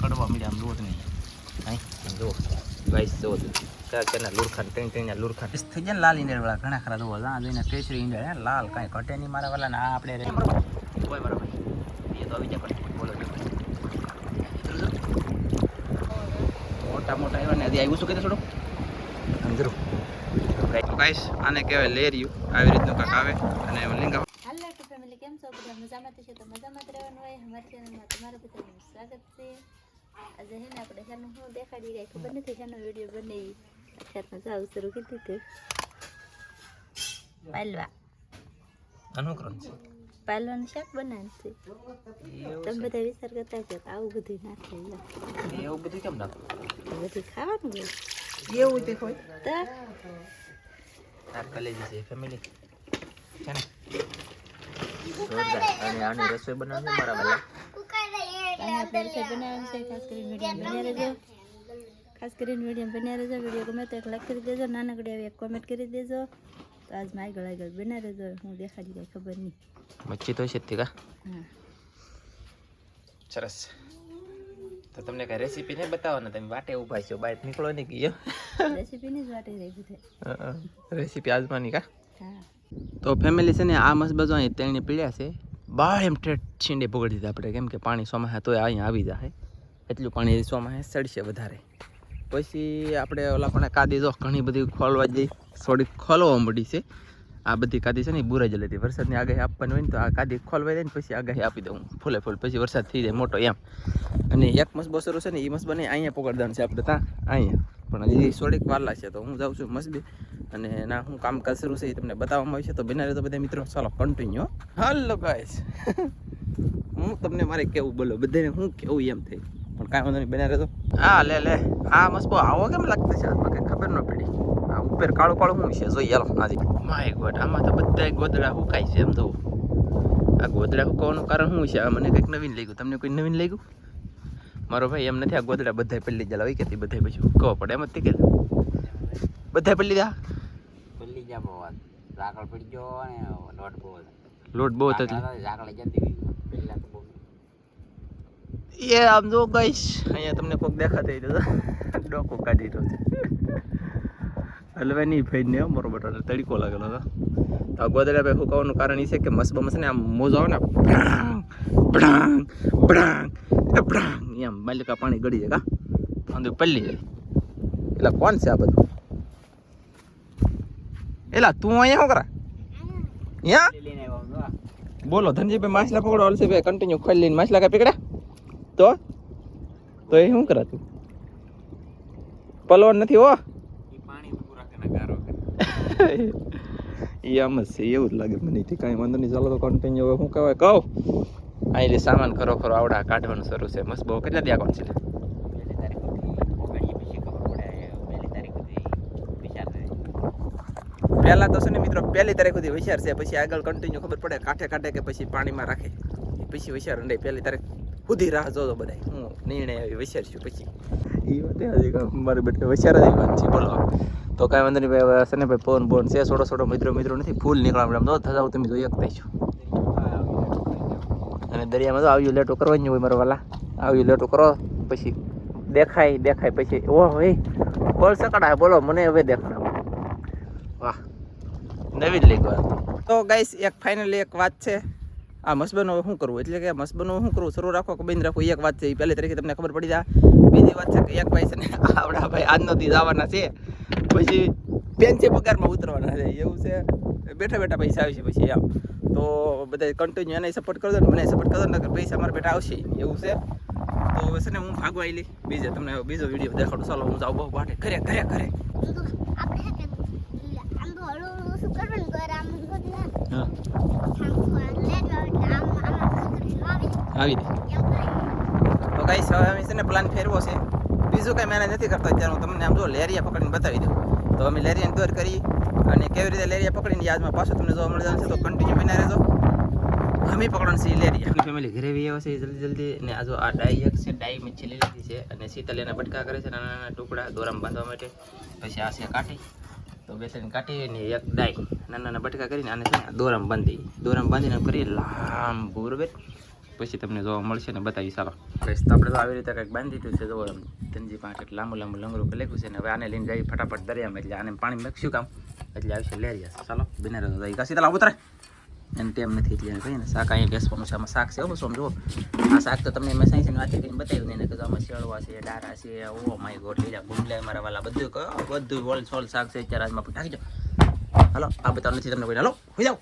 કડવા મીડિયા આમ જુઓ તમે અહીં જુઓ ગાઈસ ક્યાં ક્યાંના લુરખાન ટેણ ટેણના લુરખાન. થઈ જાય ને લાલ ઈંડળ ઘણા ખરા જુઓ. આ જોઈને કેસરી ઈંડળ હે લાલ કાંઈ ઘટે નહીં મારા વાલા ને આ આપણે રે કોઈ બરાબર એ તો આવી જાય બોલો મોટા મોટા એવા ને હજી આવ્યું શું થોડું આમ જરૂર ગાઈસ આને કહેવાય લેરિયું. આવી રીતનું કાંક આવે. અને લિંક હાલો ટુ ફેમિલી કેમ છો બધા મજામાં તો છે? તો મજામાં જ રહેવાનું હોય. અમારી ચેનલમાં તમારું બધાનું સ્વાગત છે. આજે હે ને આપણે શાનું હું દેખાડી ગઈ ખબર નથી શાનો વીડિયો બનાવી અત્યારમાં જાવ શરૂ કીધું હતું પાલવા. અનુક્રમ છે. પાલવાનું શાક બનાવવાનું છે. તમે બધા વિચાર કરતા છો કે આવું બધું નાખે એવું બધું કેમ નાખો? બધું ખાવાનું હોય. એવું તે હોય? તો આ કલેજી છે ફેમિલી છે ને? જોરદાર. અને આની રસોઈ બનાવશે મારા વાલા. અને આપણે રસોઈ બનાવવાનું છે ખાસ કરીને વીડિયો બન્યા રહેજો ખાસ કરીને વીડિયો બન્યા રહેજો વીડિયો ગમે તો એક લાઈક કરી દેજો નાનકડી આવી એક કોમેન્ટ કરી દેજો. તો આજમાં આગળ આગળ બના રહેજો હું દેખાડી કઈ ખબર નહીં. મચ્છી તો છે જ તે કા? હા. સરસ. તો તમને કઈ રેસીપી નહીં બતાવો ને તમે વાટે ઊભા છો બહાર નીકળો નહીં ગયો રેસીપીની જ વાટે રહી બધે. રેસીપી આજમાની કા? હા. તો ફેમિલી છે ને આ મસ્ત બાજુ અહીં તેણે પીડ્યા છે. બહાર એમ ઠેઠ છીંડે પકડી દીધા આપણે. કેમ કે પાણી સોમાહે તો અહીંયા આવી જાય. એટલું પાણી સોમાહે સડશે વધારે. પછી આપણે ઓલા પણ કાદી જો ઘણી બધી ખોલવા જઈ. થોડીક ખોલવા મળી છે. આ બધી કાદી છે ને એ જ લેતી વરસાદની આગાહી આપવાની હોય ને તો આ કાદી ખોલવાઈ જાય ને પછી આગાહી આપી દઉં. ફૂલે ફૂલ. પછી વરસાદ થઈ જાય મોટો એમ. અને એક મસબો શરૂ છે ને એ મસબાને અહીંયા પકડવાનું છે આપણે ત્યાં. અહીંયા. પણ હજી થોડીક વાર છે તો હું જાઉં છું મસ્બી અને ના, હું કામ કસરું છે એ તમને બતાવવામાં આવશે તો બિનારે તો બધા મિત્રો, ચાલો કન્ટિન્યુ હાલો ગાઈસ હું તમને મારે કેવું બોલો? બધાને હું કેવું એમ થઈ પણ કાંઈ વાંધો નહીં બિનારે તો? હા, લે લે. હા મસ્બો આવો કેમ લાગતો છે? આમાં કંઈ ખબર ન પડી. આ ઉપર કાળું કાળું શું છે જોઈએ હાલો હાજી માય ગોડ આમાં તો બધા ગોદડા હુકાય છે, એમ તો. આ ગોદડા હુકવાનું કારણ શું છે? મને કંઈક નવીન લાગ્યું. તમને કોઈ નવીન લાગ્યું? મારો ભાઈ એમ નથી આ ગોદડા બધા પહેલી જલા હોય કે બધા પછી કહો પડે એમ જ તે કે બધા પલ્લી જા પલ્લી જા બહુ લાકડ પડી ગયો અને લોટ બહુ લોટ બહુ હતો લાકડ જતી પેલા તો એ આમ જો ગઈશ અહીંયા તમને કોક દેખાતા તો ડોકો કાઢી રહ્યો છે. હલવે નહીં મારો બટાને તડીકો લાગેલો હતો. તો આ ગોદડા ભાઈ હુકાવાનું કારણ એ છે કે મસ્ત બમસ ને આમ મોજો આવે ને પ્રાંગ પ્રાંગ એમ, માલિકા પાણી ગળી જાય, કા? અંદર પલ્લી જાય. એટલે કોણ છે આ બધું? એલા, તું અહીંયા શું કરા? અહીંયા? તો. બોલો, ધનજીભાઈ માછલા પકડો અલસીભાઈ કન્ટિન્યુ ખોલી લઈને માછલા કાંઈ પકડ્યા તો? તો એ શું કરાતું પલવન નથી હો? કરે. એ આમ છે, એવું જ લાગે મને. કાંઈ વાંધો નહીં, ચાલો તો કન્ટિન્યુ હવે શું કહેવાય? કહું. આ એટલે સામાન ખરો ખરો આવડા કાઢવાનું શરૂ છે. મસ્ત બહુ કેટલા દિયા કોણ છે પહેલી તારીખ સુધી ઓગણીએ પછી ખબર પડે પહેલી તારીખ સુધી વિચાર તો છે ને મિત્રો પહેલી તારીખ સુધી હોશિયાર છે પછી આગળ કન્ટિન્યુ ખબર પડે કાંઠે કાંઠે કે પછી પાણીમાં રાખે. પછી હોશિયાર નહીં પહેલી તારીખ સુધી રાહ જોતો બધા હું નિર્ણય આવી હોશિયાર છું પછી. એ વાત મારી બેટે હોશિયાર જ વાત છે બોલો. તો કાંઈ વાંધો નહીં ભાઈ છે ને ભાઈ ફોન બોન છે છોડો છોડો મિત્રો મિત્રો નથી ફૂલ નીકળવા મેડમ તો થતા તમે જોઈ શકતા છો દરિયામાં તો આવ્યું, લેટો કરવાની હોય મારા વાલા. આવ્યું, લેટો કરો, પછી દેખાય દેખાય, પછી, ઓહ હોય બોલ સકડા, બોલો, મને હવે દેખાડા. વાહ, નવી જ વાત તો ગાઈસ, એક ફાઇનલી એક વાત છે. આ મસબનો શું કરવું? એટલે કે મસબનો શું કરવું? શરૂ રાખો કે બંધ રાખો? એક વાત છે, એ પહેલી તરીકે તમને ખબર પડી જાય. બીજી વાત છે કે એક ભાઈ છે ને આપણા ભાઈ આજનો દી આવવાના છે. પછી પેન્સી પગારમાં ઉતરવાના છે, એવું છે. બેઠા બેઠા પૈસા આવે છે પછી એમ. તો બધા કન્ટિન્યુ એને સપોર્ટ કરજો ને મને સપોર્ટ કરજો ને પૈસા મારા બેટા આવશે એવું છે. તો હવે છે ને હું ભાગવા આવેલી બીજે તમને બીજો વીડિયો દેખાડું. ચાલો હું જાઉં બહુ વાટે ઘરે ઘરે ઘરે. કરી આવી આવી તો કઈ હવે અમે છે ને પ્લાન ફેરવો છે. બીજું કંઈ મેનેજ નથી કરતા અત્યારે હું તમને આમ જો લેરિયા પકડીને બતાવી દઉં. તો અમે લેરિયાને દૂર કરી. અને કેવી રીતે લેરિયા પકડીને યાદમાં પાછું તમને જોવા મળી જશે તો કન્ટિન્યુ બના રહેજો. અમે પકડવાનું છે લેરિયા. ફેમિલી ઘરે બી આવે છે જલ્દી જલ્દી. અને આ જો આ ડાઈ એક છે ડાઈ મચ્છી લઈ લીધી છે અને શીતલ એના બટકા કરે છે નાના નાના ટુકડા દોરામાં બાંધવા માટે. પછી આ છે કાઠી. તો બે ત્રણ કાઢી અને એક ડાઈ. નાના નાના બટકા કરીને આને છે દોરામાં બાંધી. દોરામાં બાંધીને કરીએ લાંબુ બરોબર? પછી તમને જોવા મળશે ને બતાવી ચાલો બસ તો આપણે તો આવી રીતે કંઈક બાંધી દીધું છે જોવો ધનજી પાંચ કંઈક લાંબુ લાંબુ લંગરું લખ્યું છે ને હવે આને લઈને જઈ ફટાફટ દરિયામાં એટલે આને પાણી મેકશું કામ. એટલે આવશે લેરિયા ચાલો બિને રહ્યો દહીં કાશી તલા ઉતરે. એને ટેમ નથી એટલે કહીએ ને શાક અહીંયા બેસવાનું છે. આમાં શાક છે બસ જુઓ. આ શાક તો તમને મેં સાયન્સની વાત કરીને બતાવ્યું એને કીધું આમાં શેળવા છે, ડારા છે, ઓ માય ગોડ, લીલા ગુમલા મારા વાલા, બધું કયો, બધું વોલ સોલ શાક છે. અત્યારે આજમાં ટાકી જાઓ હાલો, આ બતાવ નથી તમને કોઈ. હાલો, હોઈ જાઓ.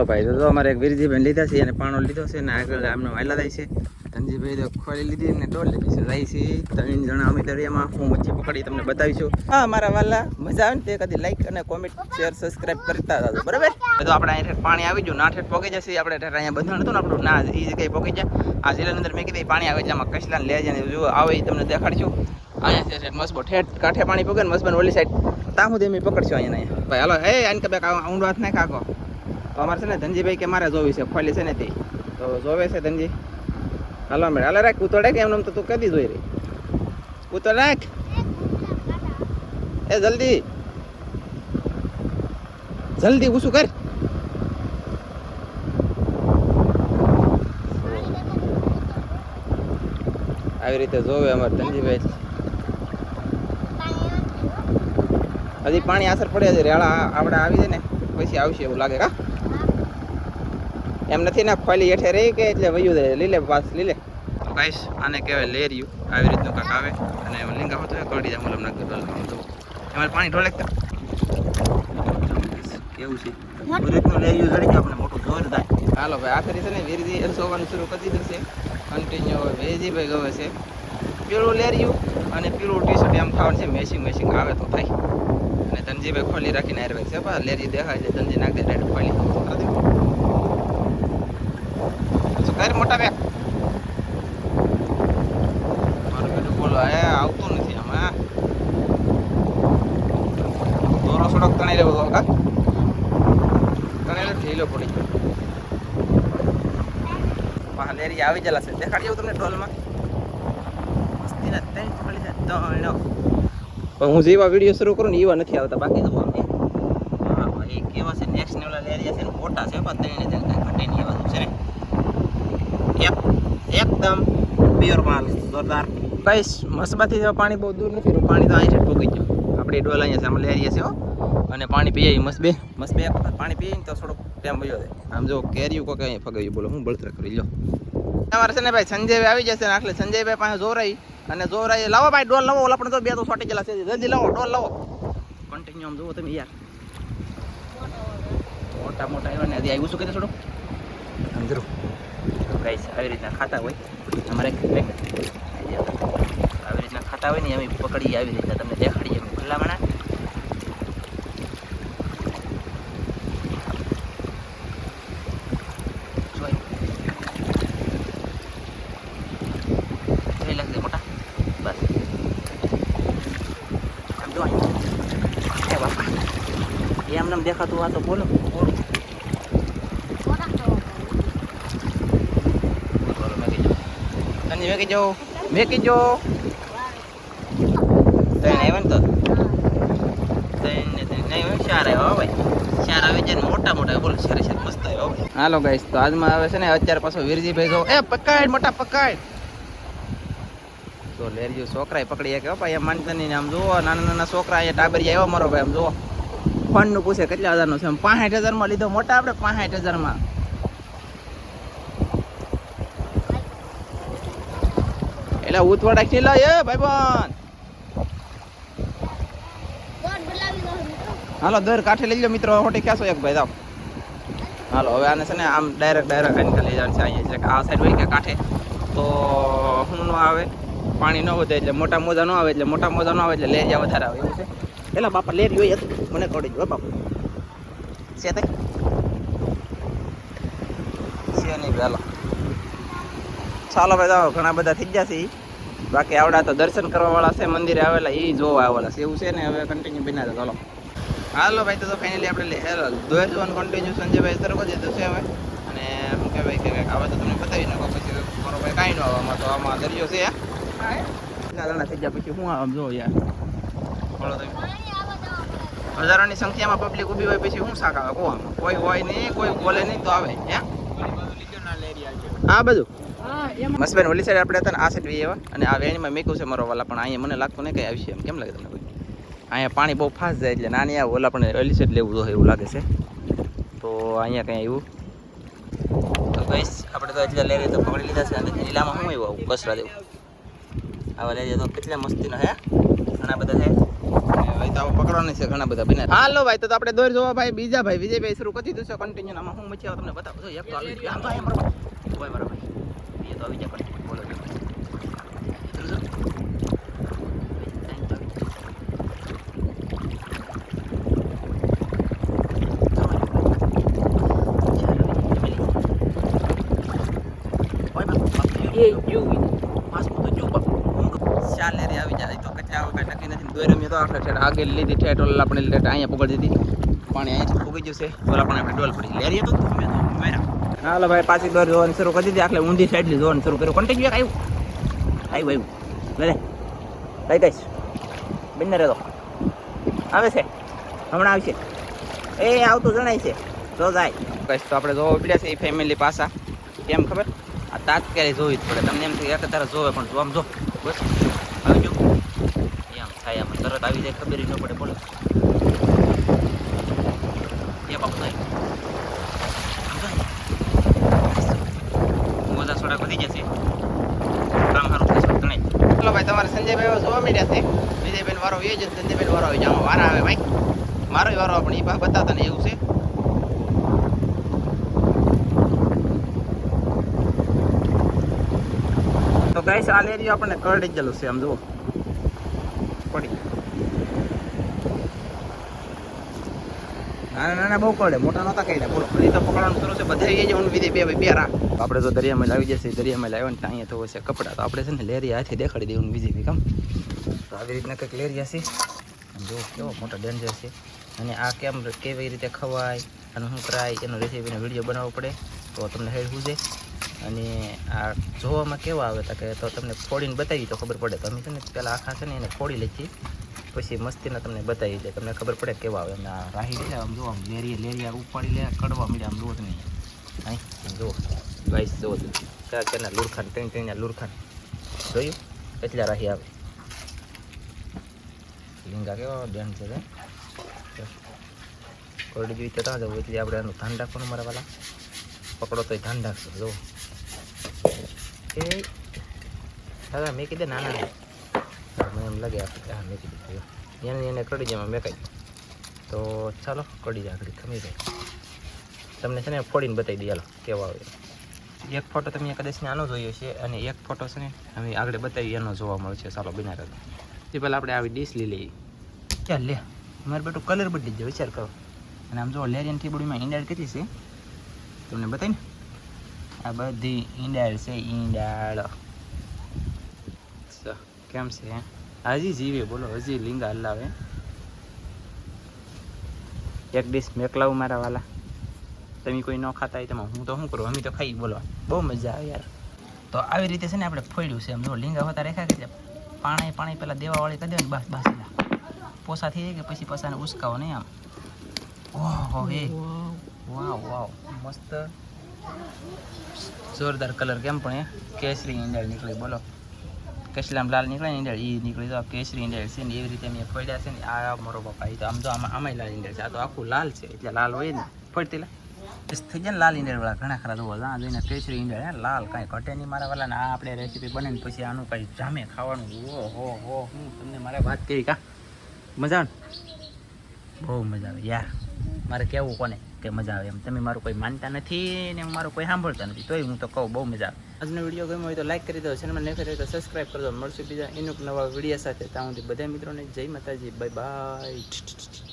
તો ભાઈ તો અમારે એક વીરજીભાઈ લીધા છે અને પાણો લીધો છે ને આગળ આમને વાયલા થાય છે. ધનજીભાઈ તો ખોલી લીધી ને ડોલ લીધી છે જાય છે. ત્રણ જણા અમે દરિયામાં હું મચ્છી પકડી તમને બતાવીશું હા મારા વાલા મજા આવે ને તે કદી લાઈક અને કોમેન્ટ શેર સબસ્ક્રાઈબ કરતા હતા બરાબર? તો આપણે અહીંયા પાણી આવી ગયું ના ઠેઠ પોગી જશે. આપણે અહીંયા બંધાણ હતું ને આપણું ના એ જગ્યાએ પોકી જાય આ જિલ્લાની અંદર મેં કીધી પાણી આવે એટલે આમાં કચલા લે જાય જો આવે તમને દેખાડશું. અહીંયા છે મસ્બો ઠેઠ કાંઠે પાણી પોગે ને મસ્બાન ઓલી સાઈડ તાહું અમે પકડશું અહીંયા ભાઈ હાલો હે આને કબે ઊંડો હાથ નાખ કાકો તો અમારે છે ને ધનજીભાઈ કે મારે જોવી છે, ખોલી છે ને તે. તો જોવે છે ધનજી. હાલો મેળ હાલો રાખ કૂતો રાખ એમને તો તું કદી જોઈ રહી. કૂતો રાખ. એ જલ્દી. જલ્દી ઊંચું કર. આવી રીતે જોવે અમારે ધનજીભાઈ. હજી પાણી અસર પડે છે, રેળા આપણે આવી જાય ને, પછી આવશે એવું લાગે કા એમ નથી ને ખોલી હેઠે રહી કે એટલે વયું જાય. લીલે પાસ લીલે. તો ગાઈશ આને કહેવાય લેરિયું. આવી રીતનું કાંક આવે. અને એમાં લીંગા હોતો કડી જાય મુલમ નાખી ડોલ એમાં પાણી ઢોળે કેવું છે? રીતનું લેરિયું જડી આપણે મોટું જોરદાર હાલો ભાઈ આખરી છે ને વીરજી સોવાનું શરૂ કરી દીધું છે. કન્ટિન્યુ વેજીભાઈ ગવે છે. પીળું લેરિયું અને પીળું ટી શર્ટ એમ ખાવાનું છે મેસિંગ મેસિંગ આવે તો થાય. અને ધનજીભાઈ ખોલી રાખીને આયુર્વેદ છે લેરી દેખાય છે ધનજી નાખી રેડ ખોલી. કર મોટા બે. મારું બેટું બોલો આવતું નથી આમાં દોરો સડક તણાઈ લેવો તો કા તણાઈ લે ઢીલો પડી ગયો. આવી જલા છે. દેખાડી તમને ડોલમાં? મસ્તીના ત્રણ છે ત્રણ પણ હું જેવા વીડિયો શરૂ કરું ને એવા નથી આવતા બાકી તો કેવા છે નેક્સ્ટ લેવલ એરિયા છે ને મોટા છે પણ તેને ઘટે નહીં એવા છે. ને એક એકદમ પ્યોર માલ, જોરદાર. ભાઈ મસબાથી પાણી બહુ દૂર નથી પાણી તો અહીં છે ભોગી ગયું. આપણે ડોલ અહીંયા છે આમાં લેરીએ છે હો. અને પાણી પીએ મસબે. મસબે એક વખત પાણી પીએ તો થોડોક ટાઈમ વયો આમ જો કેરીયું કોઈ અહીં ફગાવ્યું, બોલો, હું બળતરા કરી લો તમારે છે ને ભાઈ, સંજયભાઈ આવી જશે ને આટલે સંજયભાઈ પાસે જોરાઈ અને જોરાઈ લાવો ભાઈ, ડોલ લાવો, ઓલા પણ તો બે તો સોટી ગયેલા છે, જલ્દી લાવો, ડોલ લાવો. કન્ટિન્યુ આમ જુઓ તમે યાર. મોટા મોટા આવ્યા ને, હજી આવ્યું શું કીધું થોડું આમ ગાઈસ આવી રીતના ખાતા હોય અમારે આવી રીતના ખાતા હોય ને અમે પકડી આવી રીતના તમને દેખાડીએ અમે ભલામણા જોઈ. જોઈ લાગશે મોટા. બસ. આમ જો એ બાપા. એમ નામ દેખાતું આ તો બોલો મેકી જાઓ તને મેકી જાઓ મેકી જાઓ તને આવ્યા ને તો તને તને નહીં હોય? ચાર આવ્યો ભાઈ. ચાર મોટા મોટા મસ્ત હાલો ગાઈસ તો આજમાં આવે છે ને, અત્યારે પાછો વીરજીભાઈ જો એ, પકડ, મોટા પકડ! તો લેરજો છોકરાએ પકડી કે ભાઈ, એમ માનતા નહીં આમ જુઓ, નાના નાના છોકરા અહીંયા ટાબરી આવ્યો, મારો ભાઈ, આમ જુઓ. ફંડનું પૂછે કેટલા હજારનો છે? આમ પાંસઠ હજારમાં લીધો, મોટા આપણે પાંસઠ હજારમાં. એટલે ઉતવાડા ખીલા એ ભાઈ બંધ દોડ બોલાવી દો મિત્રો. હાલો દર કાઠે લઈ લો મિત્રો હોટી છો એક ભાઈ જાઓ. હાલો હવે આને છે ને આમ ડાયરેક્ટ ડાયરેક્ટ આઈને લઈ જવાનું છે અહીંયા એટલે આ સાઈડ હોય કે કાંઠે? તો શું ન આવે પાણી ન વધે એટલે મોટા મોજા ન આવે એટલે મોટા મોજા ન આવે એટલે લેરિયા વધારે આવે એવું છે. એટલે બાપા લેરી હોય મને કવડી ગયો બાપા. છે તે? છે નહીં પહેલાં ચાલો ભાઈ જાઓ ઘણા બધા થઈ ગયા છે. બાકી આવડા તો દર્શન કરવા વાળા છે મંદિરે આવેલા એ જોવા આવેલા છે. એવું છે ને હવે કન્ટિન્યુ બિના તો ચાલો હાલો ભાઈ તો તો ફાઇનલી આપણે હેલો દોર જોવાનું કન્ટિન્યુ સંજયભાઈ જ તો છે હવે. અને શું કહેવાય કે આવે તો તમને બતાવી નાખો પછી મારો ભાઈ કાંઈ ન આવવામાં તો આમાં દરિયો છે ના જણા થઈ ગયા પછી હું આમ જો યાર. બોલો તમે. હજારોની સંખ્યામાં પબ્લિક ઊભી હોય પછી શું શાક આવે? કહો કોઈ હોય નહીં કોઈ બોલે નહીં તો આવે હે આ બધું મસ્તબેન ઓલી સાઈડ આપણે હતા ને, આ સાઈડ વી એવા. અને આ વેણીમાં મેકું છે મારો વાલા, પણ અહીંયા મને લાગતું નહીં કંઈ આવશે એમ. કેમ લાગે તમને કોઈ? અહીંયા પાણી બહુ ફાસ્ટ જાય એટલે નાની આ ઓલા પણ ઓલી સાઈડ લેવું જોઈએ એવું લાગે છે. તો અહીંયા કંઈ આવ્યું? તો ગઈશ આપણે તો એટલે લઈ તો પકડી લીધા છે અને લીલામાં શું આવ્યું આવું? કસરા દેવું આવા લેજે તો કેટલા મસ્તીનો હે? ઘણા બધા છે. ભાઈ આવું પકડવાનું છે ઘણા બધા બને. હાલો ભાઈ, તો આપણે દોર જોવા ભાઈ, બીજા ભાઈ, વિજયભાઈ શરૂ કરી દીધું છે. કન્ટિન્યુ આમાં હું મચી તમને બતાવું. એક તો આવી બરાબર તો આવી જાય continue. બોલો ઠેઠ લીધી ઠેઠ ઓલા આપણે ઠેઠ અહીંયા પકડી દીધી પાણી અહીંયા ફૂગી જશે ઓલા પણ આપણે ડોલ પડી લેરીએ તો તમે તો માર્યા હાલો ભાઈ, પાછી દોર જોવાની શરૂ કરી દીધી. આટલે ઊંધી સાઈડ જોવાનું શરૂ કર્યું. કન્ટિન્યુ આવ્યું. આવ્યું આવ્યું. લે કઈ કઈશ બંને રહેતો. આવે છે. હમણાં આવશે. એ આવતું જણાય છે. જો જાય. કઈશ તો આપણે જોવા ઉપડ્યા છે એ ફેમિલી પાસા કેમ ખબર? આ તાત્કાલિક જોવી જ પડે. તમને એમ એક તારે જોવે, પણ જો આમ જો. બસ. આવી જો. એમ થાય આમ. તરત આવી જાય. ખબર ન પડે, બોલો. એ બાપુ સોડા વધી જશે. કામ સારું થશે ગણાય ચલો ભાઈ, તમારે સંજયભાઈ જોવા મળ્યા છે? વિજયભાઈ વારો એ જ સંજયભાઈ વારો આવી જાય. વારા આવે ભાઈ. મારો વારો પણ એ ભાઈ બતાવતા ને એવું છે? તો ગાઈસ, આ લેરિયો આપણને કરડી ગયેલું છે, આમ જુઓ. પડી નાના નાના બહુ કરડે મોટા નહોતા એ તો પકડવાનું છે બધા એ જ હું આપણે તો દરિયામાં લાવી જશે, દરિયામાં લાવ્યો ને અહીંયા તો છે કપડા. તો આપણે છે ને લેરી હાથે દેખાડી દેવું બીજી બી, કામ. તો આવી રીતના કંઈક લેરી હશે જો કેવો મોટો ડેન્જર છે. અને આ કેમ કેવી રીતે ખવાય અને શું કરાય, એનો રેસીપીનો વીડિયો બનાવવો પડે. તો તમને હેડ શું છે. અને આ જોવામાં કેવા આવે તા કે તો તમને ફોડીને બતાવી તો ખબર પડે. તો અમે છે ને પહેલાં આખા છે ને એને ફોડી લઈએ. પછી મસ્તીના તમને બતાવી દે. તમને ખબર પડે કેવા આવે. અને રાહી લે આમ જો, આમ લેરિયા લેરીયા ઉપાડી લે, કડવા મળે આમ રોજ નહીં. અહીં જુઓ ગાઈસ જુઓ ક્યાં ક્યાંના લુરખાન, ત્રણ ત્રણના લુરખાન. જોયું? કેટલા રાહી આવે. લીંગા કેવા ડેન છે કોરડી જેવી તો જવું એટલે આપણે આનું ધ્યાન રાખવાનું મારા વાલા પકડો તો ધ્યાન રાખજો જો. એ, દાદા, મેં કીધે નાના ને. એમ લાગે આપણે હા મેં કીધું એને એને કડી જાય મેકાઈ તો ચાલો કડી જાય આગળ ખમી જાય. તમને છે ને ફોડીને બતાવી દઈએ, હાલો, કેવો આવે એક ફોટો તમે કદાચ આનો જોયો છે અને એક ફોટો છે ને અમે આગળ બતાવી એનો જોવા મળશે. ચાલો બિના રહેતો તે પહેલાં આપણે આવી ડીશ લઈ લઈએ. ચાલ લે. મારે બેટું કલર બદલી જ વિચાર કરો. અને આમ જો લેરિયન થીબડીમાં ઈંડાળ કેટલી છે? તમને બતાવી ને. આ બધી ઈંડાળ છે, ઈંડાળ. કેમ છે, હે? હજી જીવે, બોલો, હજી લીંગા હલાવે. એક ડીશ મેકલાવું મારા વાલા. તમે કોઈ ન ખાતા હોય તેમાં હું તો શું કરું? અમે તો ખાઈ બોલો બહુ મજા આવે યાર. તો આવી રીતે છે ને આપણે ફોડ્યું છે એમ. જો લીંગા હોતા રેખા કે પાણી પાણી પહેલાં દેવાવાળી કરી દેવાની બસ બસ પોસા થઈ જાય કે પછી પસાને ઉસકાવો નહીં આમ. ઓહો, હે. વાવ વાવ. મસ્ત. જોરદાર કલર કેમ પણ એ? કેસરી ઈંડાળ નીકળી, બોલો. કેસલામ લાલ નીકળે ને ઈંડાળ એ નીકળી તો આ કેસરી ઈંડાળ છે ને એવી રીતે મેં ફોડ્યા છે ને આ મારો પપ્પા એ તો આમ તો આમાં આમાંય લાલ ઈંડાળ છે આ તો આખું લાલ છે એટલે લાલ હોય ને ફોડતી લા થઈ જાય લાલ ઈંડાળ વાળા ઘણા ખરા જોવો આ જોઈને કેસરી ઈંડાળ લાલ કાંઈ ઘટે નહીં મારા વાલા ને આ આપણે રેસીપી બને ને પછી આનું કાંઈ જામે ખાવાનું ઓ હો હો હું તમને મારે વાત કરી કા મજા બહુ મજા આવે યાર મારે કહેવું કોને કે મજા આવે એમ. તમે મારું કોઈ માનતા નથી ને મારું કોઈ સાંભળતા નથી, તોય હું તો કહું બહુ મજા આવે. આજનો વીડિયો ગમ્યો હોય તો લાઈક કરી દો ચેનલમાં નહીં કરી તો સબસ્ક્રાઈબ કરી દો. મળશું બીજા એનું નવા વીડિયો સાથે ત્યાં સુધી બધા મિત્રોને જય માતાજી બાય બાય